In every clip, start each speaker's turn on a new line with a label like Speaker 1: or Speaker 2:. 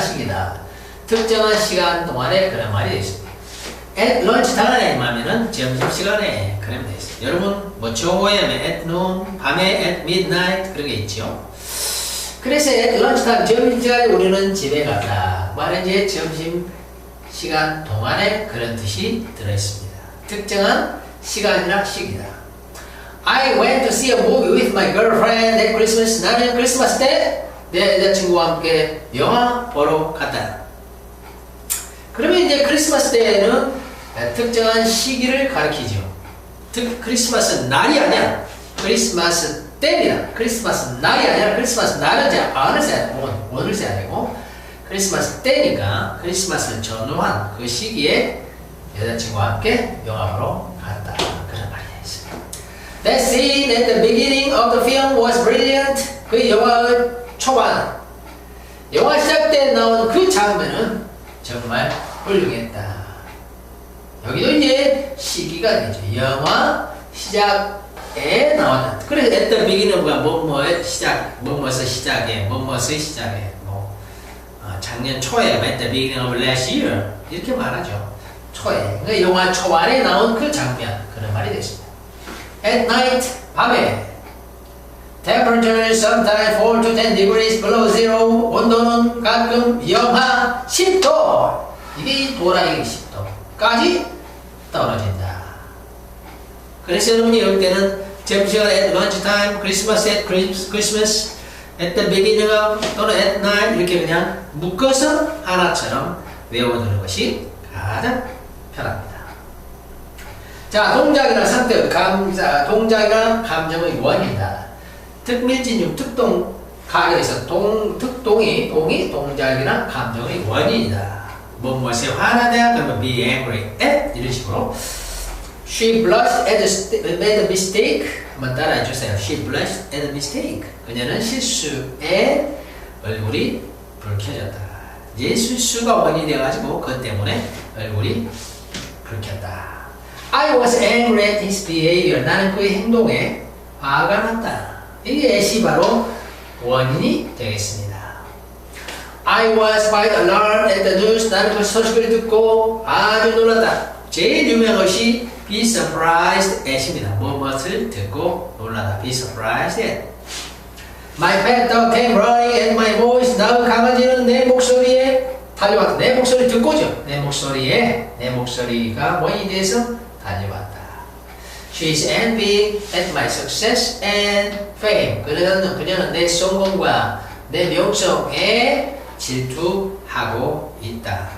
Speaker 1: 시기다. 특정한 시간 동안에 그런 말이 되겠습니다. at lunch time에 하면은 점심시간에 그러면 되겠습니다. 여러분 뭐 정오에 at noon, 밤에 at midnight 그런 게 있죠. 그래서 at lunch time 점심시간에 우리는 집에 갔다. 말은 이제 점심시간 동안에 그런 뜻이 들어있습니다. 특정한 시간이나 시기다. I went to see a movie with my girlfriend at Christmas. 나는 크리스마스 때 내 여자친구와 함께 영화 보러 갔다. 그러면 이제 크리스마스 때는 특정한 시기를 가리키죠. 특 크리스마스 날이 아니야. 크리스마스 때입니다. 크리스마스 날이 아니라 크리스마스 날은 이제 어느 새 오늘 오늘 새야 되고 크리스마스 때니까 크리스마스를 전후한 그 시기에 여자친구와 함께 영화 보러 갔다. 그런 말이 있어요. That scene at the beginning of the film was brilliant. 그 영화의 초반, 영화 시작 때 나온 그 장면은 정말 훌륭했다. 여기도 이제 시기가 되죠. 영화 시작에 나왔다. 그래서 the beginning가 뭐뭐의 시작, 뭐뭐에서 시작에, 뭐뭐에서 시작에, 뭐 어, 작년 초에 at the beginning of last year 이렇게 말하죠. 초에. 그러니까 영화 초반에 나온 그 장면 그런 말이 됐습니다. At night 밤에 Temperature sometimes 4 to 10 degrees below zero. 온도는 가끔 영하 10도. 이게 도라이 10도까지 떨어진다. 그래서 여러분이 이럴 때는 점심시간 at lunchtime, Christmas at Christmas, at the beginning of 또는 at night 이렇게 그냥 묶어서 하나처럼 외워두는 것이 가장 편합니다. 자, 동작이나 선택, 감자, 동작이나 감정의 원이다. 특밀진용 특동 가격에서 동, 특동이 동이 동작이나 감정의 원인이다. 뭐뭐에 화나다 그러면 be angry at 이런 식으로 She blushed at the made a mistake 한번 따라해 주세요. She blushed at the mistake. 그녀는 실수에 얼굴이 붉혀졌다. 이제 실수가 원인이 돼가지고 그것 때문에 얼굴이 붉혔다. I was angry at his behavior. 나는 그의 행동에 화가 났다. 이게 애시 바로 원인이 되겠습니다. I was quite alarmed at the news. 나는 그 소식을 듣고 아주 놀랐다. 제일 유명한 것이 be surprised at입니다. 무엇을 듣고 놀라다. be surprised at. My pet dog came running at my voice. 나의 강아지는 내 목소리에 달려왔다. 내 목소리 듣고죠. 내 목소리에 내 목소리가 원인이 돼서 달려왔다. She is envying at my success and fame. 그녀는, 그녀는 내 성공과 내 명성에 질투하고 있다.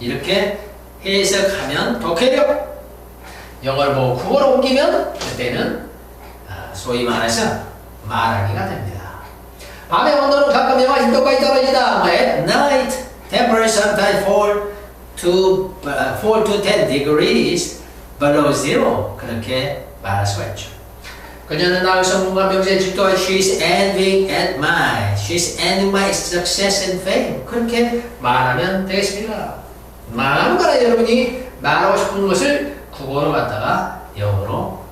Speaker 1: 이렇게 해석하면 독해력. 영어를 보고 국어로 옮기면 그때는 소위 말해서 말하기가 됩니다. 밤의 온도는 가끔 영하 10도까지 떨어지다. At night, temperature sometimes fall to, uh, 4 to 10 degrees below zero 그렇게 말할 수가 있죠. 그녀는 나의 성공과 명세에 질투하 She's envying at my She's envying my success and fame 그렇게 말하면 되겠습니다. 거라 여러분이 말하고 싶은 것을 국어로 갖다가 영어로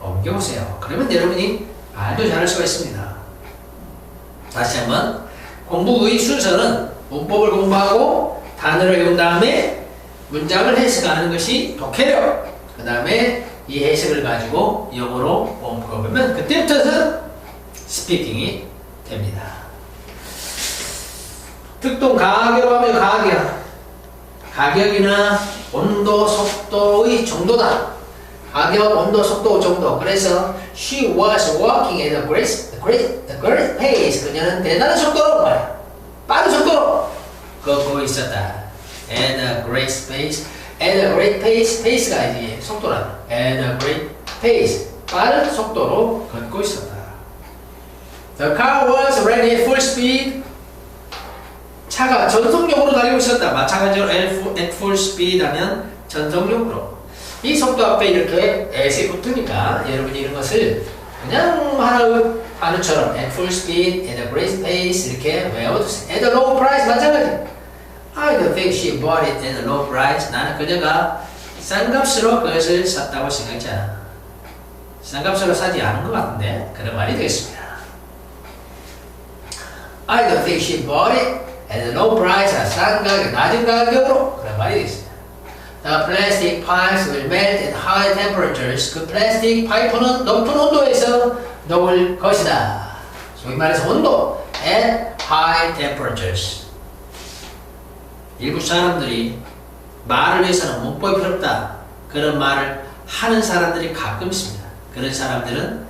Speaker 1: 옮겨보세요. 그러면 여러분이 말도 잘할 수가 있습니다. 다시 한번 공부의 순서는 문법을 공부하고 단어를 외운 다음에 문장을 해석하는 것이 독해력. 그 다음에 이 해석을 가지고 영어로 옮겨보면 그때부터는 스피킹이 됩니다. 특동 가격으로 하면 가격. 가격이나 온도, 속도의 정도다. 가격, 온도, 속도, 정도. 그래서 she was walking at a great, great, great pace. 그녀는 대단한 속도로 말이야. 빠른 속도로 걷고 있었다. At a great pace. at a great pace. pace가 이제 속도라. at a great pace. 빠른 속도로 걷고 있었다. The car was ready at full speed. 차가 전속력으로 달리고 있었다. 마찬가지로 at full speed 하면 전속력으로. 이 속도 앞에 이렇게 at이 붙으니까 여러분이 이런 것을 그냥 하나의 단어처럼 at full speed, at a great pace 이렇게 외워두세요. at a low price 마찬가지. I don't think she bought it at a low price. 나는 그녀가 싼 값으로 그것을 샀다고 생각하지 않아. 싼 값으로 사지 않은 것 같은데 그런 말이 되겠습니다. I don't think she bought it at low price, 싼 가격, 낮은 가격으로 그런 말이 되겠습니다. The plastic pipes will melt at high temperatures. 그 플라스틱 파이프는 높은 온도에서 녹을 것이다. 소위 말해서 온도 at high temperatures. 일부 사람들이 말을 위해서는 문법이 필요 없다. 그런 말을 하는 사람들이 가끔 있습니다. 그런 사람들은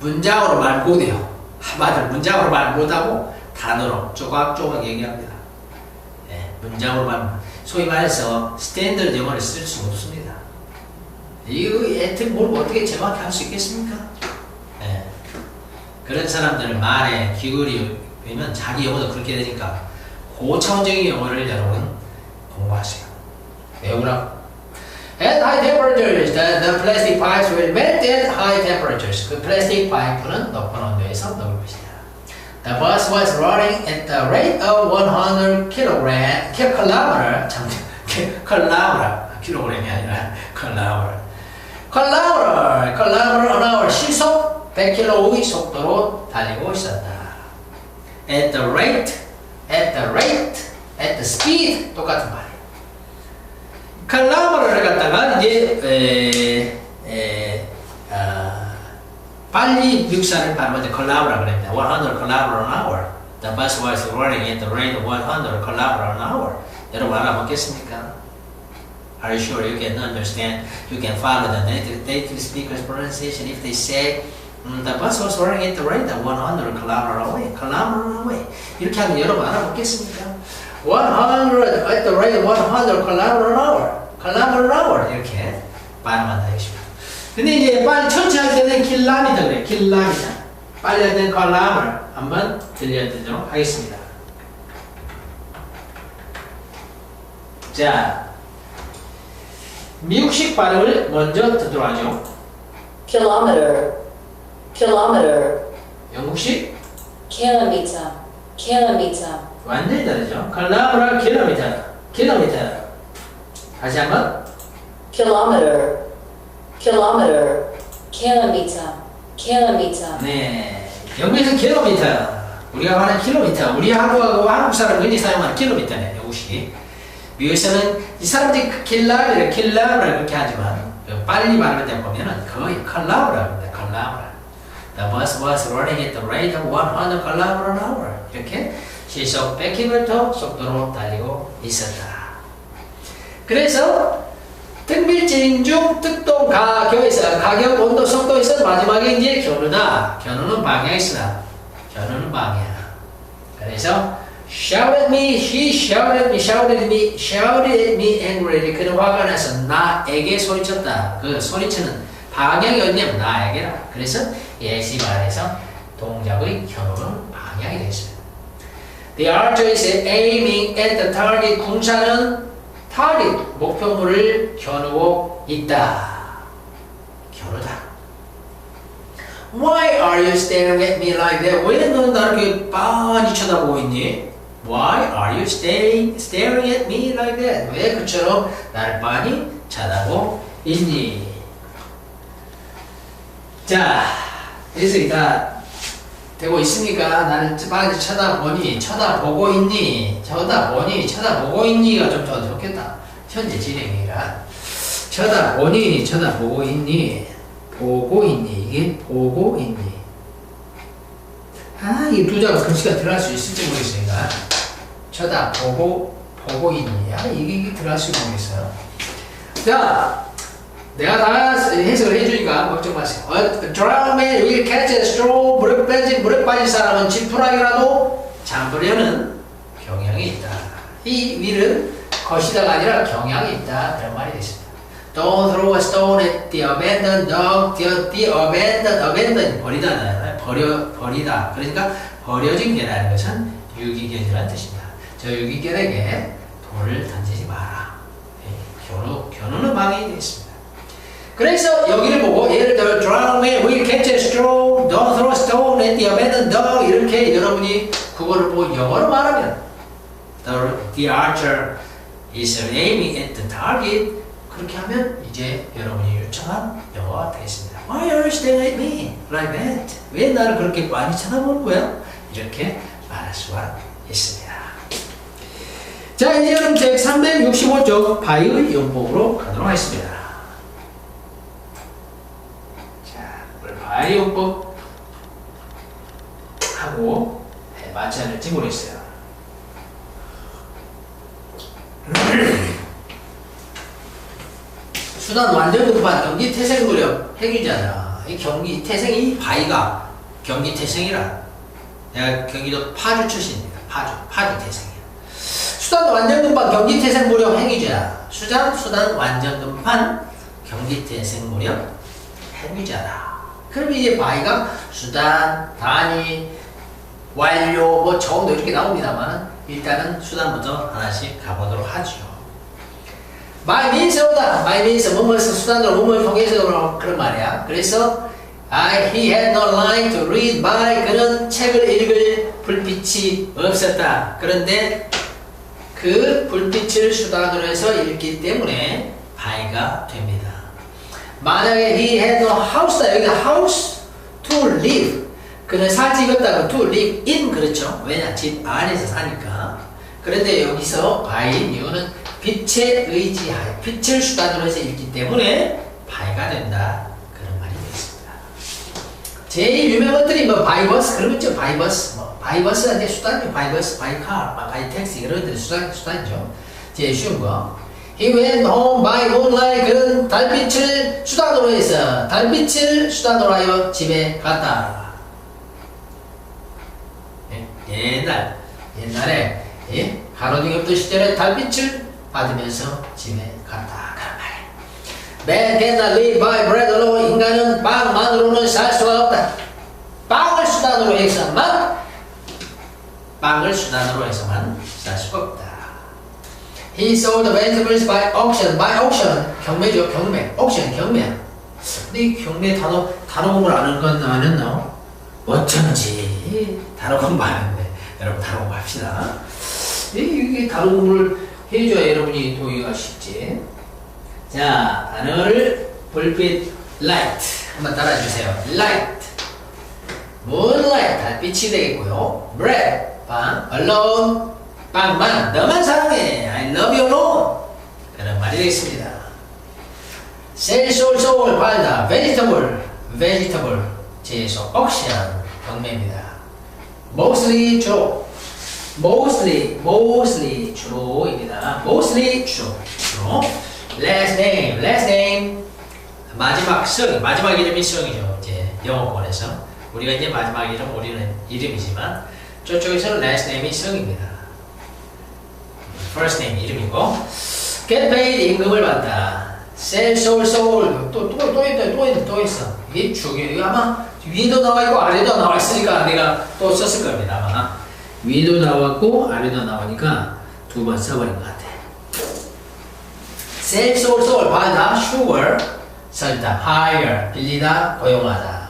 Speaker 1: 문장으로 말 못해요. 한마디로 문장으로 말 못하고 단어로 조각조각 얘기합니다. 예, 문장으로 말, 소위 말해서 스탠더드 영어를 쓸 수가 없습니다. 이거 애트 뭘 어떻게 정확히 할수 있겠습니까? 예, 그런 사람들은 말에 기울이 면 자기 영어도 그렇게 되니까 고차원적인 영어를 여러분 공부하세요. 외우라고. At high temperatures, the, the plastic pipes will melt at high temperatures. 그 플라스틱 파이프는 높은 온도에서 녹을 것이다. The bus was running at the rate of 100 kilogram, kilometer, 참, kilometer, 킬로그램이 아니라 kilometer. kilometer, kilometer an hour, 시속 100km의 속도로 달리고 있었다. At the rate, at the rate, at the speed, 똑같은 말이에요. 칼라브를 갖다가 이제 에, 에, 아, 빨리 믹사를 바로 이제 컬라브라 그럽니다. 100 컬라브라 an hour. The bus was running at the rate of 100 컬라브라 an hour. 여러분 알아먹겠습니까? Are you sure you can understand? You can follow the native, native speaker's pronunciation if they say mm, was running at the rate of 100 kilometer away. kilometer away. 이렇게 하면 여러분 알아먹겠습니까? 100 at the rate of 100 kilometer an hour. kilometer an hour 이렇게 발음한다 이것입니다. 근데 이제 빨리 천천히 할 때는 킬라미터 그래. 킬라미터. 빨리 할 때는 kilometer 한번 들려드리도록 하겠습니다. 자, 미국식 발음을 먼저 듣도록 하죠.
Speaker 2: kilometer, kilometer,
Speaker 1: 영국식
Speaker 2: kilometer, kilometer,
Speaker 1: 완전히 다르죠. kilometer, kilometer, kilometer. 다시 한번.
Speaker 2: kilometer, kilometer, kilometer, kilometer,
Speaker 1: 네. 영국에서 킬로미터. 우리가 말하는 킬로미터. 우리 한국하고 한국 사람 흔히 사용하는 킬로미터네, 영국식. 미국에서는 이 사람들이 그 킬라를, 킬라를 그렇게 하지만, 그 빨리 말할 때 보면은 거의 컬라브라 합니다, 컬라브라. The bus was running at the rate of 100 kilometer an hour. 이렇게 시속 100km 속도로 달리고 있었다. 그래서 등밀진 중 특동 가격에서 가격 온도 속도에서 마지막에 이제 견우다. 견우는 방향이다. 견우는 방향. 그래서 shout at me, she shouted me, shouted me, shouted me angrily. 그는 화가 나서 나에게 소리쳤다. 그 소리치는 방향이 어디냐면 나에게라. 그래서 예시 말해서 동작의 견우는 방향이 되겠습니다. The archer is aiming at the target. 군사는 target, 목표물을 겨누고 있다. 겨누다. Why are you staring at me like that? 왜 너는 나를 이렇게 빤히 쳐다보고 있니? Why are you staring, staring at me like that? 왜 그처럼 나를 빤히 쳐다보고 있니? 자, 다 되고 있으니까 나를 빤히 쳐다보니, 쳐다보고 있니? 쳐다보니, 쳐다보고 있니가 좀 더 좋겠다. 현재 진행이라. 쳐다보니, 쳐다보고 있니? 보고 있니? 이게 보고 있니? 아, 이 두 자가 글씨가 들어갈 수 있을지 모르겠으니까. 쳐다보고, 보고 있니? 아, 이게, 이게 들어갈 수 모르겠어요. 자, 내가 다 해석을 해주니까 걱정 마세요. 어, 드라마에 여기 a straw, 물에 빠진, 물에 빠진 사람은 지푸라기라도 잠그려는 경향이 있다. 이 위는 것이다가 아니라 경향이 있다. 그런 말이 되겠습니다. Don't throw a stone at the abandoned dog. The, the abandoned, abandoned 버리다, 버려, 버리다. 그러니까 버려진 개라는 것은 유기견이라는 뜻입니다. 저 유기견에게 돌을 던지지 마라. 예, 견우, 견우는 방해이 되겠습니다. 그래서 여기를 보고 예를 들어 drown man will catch a straw, don't throw stone at the abandoned dog 이렇게 여러분이 그거를 보고 영어로 말하면 the, the archer is aiming at the target 그렇게 하면 이제 여러분이 요청한 영어가 되겠습니다. Why are you staring at me like that? 왜 나를 그렇게 많이 쳐다보는 거야? 이렇게 말할 수가 있습니다. 자, 이제는 제 365쪽 바이의 용법으로 가도록 하겠습니다. 자, 용법 하고 네, 맞지 않을지 모르겠어요. 수단 완전 급한 경기 태생 무렵 핵이잖아. 이 경기 태생이 바이가 경기 태생이라. 내가 경기도 파주 출신입니다. 파주 파주 태생이야. 수단 완전 급한 경기 태생 무렵 행위자. 수단 수단 완전 급한 경기 태생 무렵 행위자다. 그럼 이제 바이가 수단 단위 완료 뭐 정도 이렇게 나옵니다만 일단은 수단부터 하나씩 가보도록 하죠. My means보다 my means 뭐뭐를 수단으로 뭐뭐를 통해서 그런- 그런 말이야. 그래서 I, he had no line to read by 그는 책을 읽을 불빛이 없었다. 그런데 그 불빛을 수단으로 해서 읽기 때문에 by가 됩니다. 만약에 he had no house다 여기다 house to live. 그는 없다고 to live in 그렇죠? 왜냐? 집 안에서 사니까. 그런데 여기서 by인 이유는 빛에 의지하여 빛을 수단으로 해서 읽기 때문에 by가 된다. 그런 말이 되겠습니다. 제일 유명한 것들이 뭐 바이버스 그런 거 있죠? 바이버스 뭐 바이버스가 이제 수단이죠 바이버스 바이카 바이택시 이런 것들이 수단, 수단이죠. 제일 쉬운 거 He went home by moonlight. 그는 달빛을 수단으로 해서 달빛을 수단으로 하여 집에 갔다. 예, 옛날 옛날에 예? 가로등이 없던 시절에 달빛을 받으면서 집에 갔다. 그런 말이에요. Man cannot live by bread alone. 인간은 빵만으로는 살 수가 없다. 빵을 수단으로 해서만 빵을 수단으로 해서만 살 수가 없다 He sold vegetables by auction. by auction 경매죠 경매. auction 경매. 근데 이 경매 단어 단어 공부를 아는 건 아는 너 어쩐지 단어 공부하는데 여러분 단어 공부 합시다. 이- 이게 단어 공부를 해줘야 여러분이 도의가 쉽지. 자 단어를 불빛 light 한번 따라주세요. light moonlight 달빛이 되겠고요. bread 빵 alone 빵만 너만 사랑해 I love you alone 그런 말이 되겠습니다 sell sold sold 팔다 vegetable vegetable 제에서 auction 경매입니다 mostly 주로 mostly mostly 주로입니다 mostly 주로 주로 last name last name 마지막 성 마지막 이름이 성이죠 이제 영어권에서 우리가 이제 마지막 이름 우리는 이름이지만 저쪽에서는 last name이 성입니다 first name 이름이고 get paid 임금을 받다. Sell sold sold. 또또또 또 있다 또 있다 또 있어. 이게 중요 아마 위도 나와 있고 아래도 나와 있으니까 내가 또 썼을 겁니다 아마. 위도 나왔고 아래도 나오니까 두 번 써버린 것 같아. Sell sold sold. 받다 sure. 살다. Hire. 빌리다. 고용하다.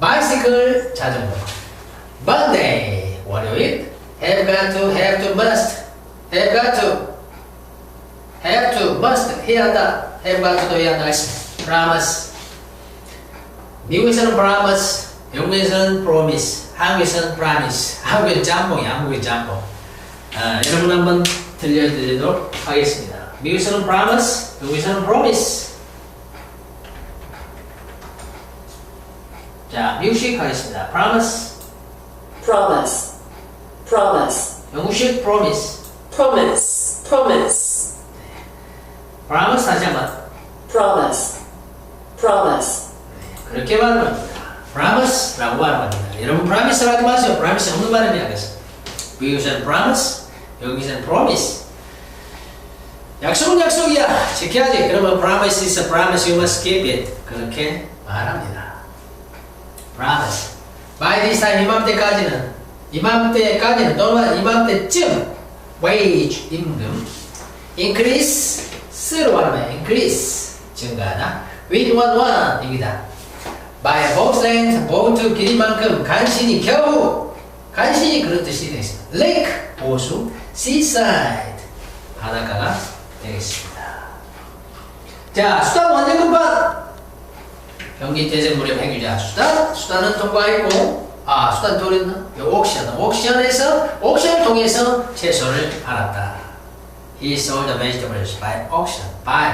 Speaker 1: Bicycle 자전거. Monday. 월요일 have got to have to must have got to have to must 해야 한다 have got to도 해야 했습니다 promise 미국에서는 promise 영국에서는 promise 한국에서는 promise 한국은 짬뽕이 한국의 짬뽕 아, 여러분 한번 들려드리도록 하겠습니다 미국에서는 promise 영국에서는 promise 자 미국식 하겠습니다 promise
Speaker 2: promise, promise,
Speaker 1: 영국식 promise
Speaker 2: promise, promise,
Speaker 1: promise 다시 한번
Speaker 2: promise, promise,
Speaker 1: 그렇게 겁니다. promise라고 겁니다. 여러분 promise 하지 마세요. promise 없는 발음이야. 그래서 미국에서는 promise, 여기서는 promise. 약속은 약속이야. 지켜야지. 그러면 promise is a promise, you must keep it. 그렇게 말합니다. promise. by this time 이맘때까지는 이맘때까지는 또는 이맘때쯤 wage 임금 increase 쓰로 말하면 increase 증가하다 with one one 입니다. by boat's length 보트 길이만큼 간신히 겨우 간신히 그런 뜻이 되겠습니다. lake 호수 seaside 바닷가가 되겠습니다. 자 수단 급한 경기 대전 무렵 행위자 수단. 수단은 통과했고 아, 수단? 요 옥션. 옥션에서, 옥션을 통해서 채소를 팔았다. He sold the vegetables by auction. by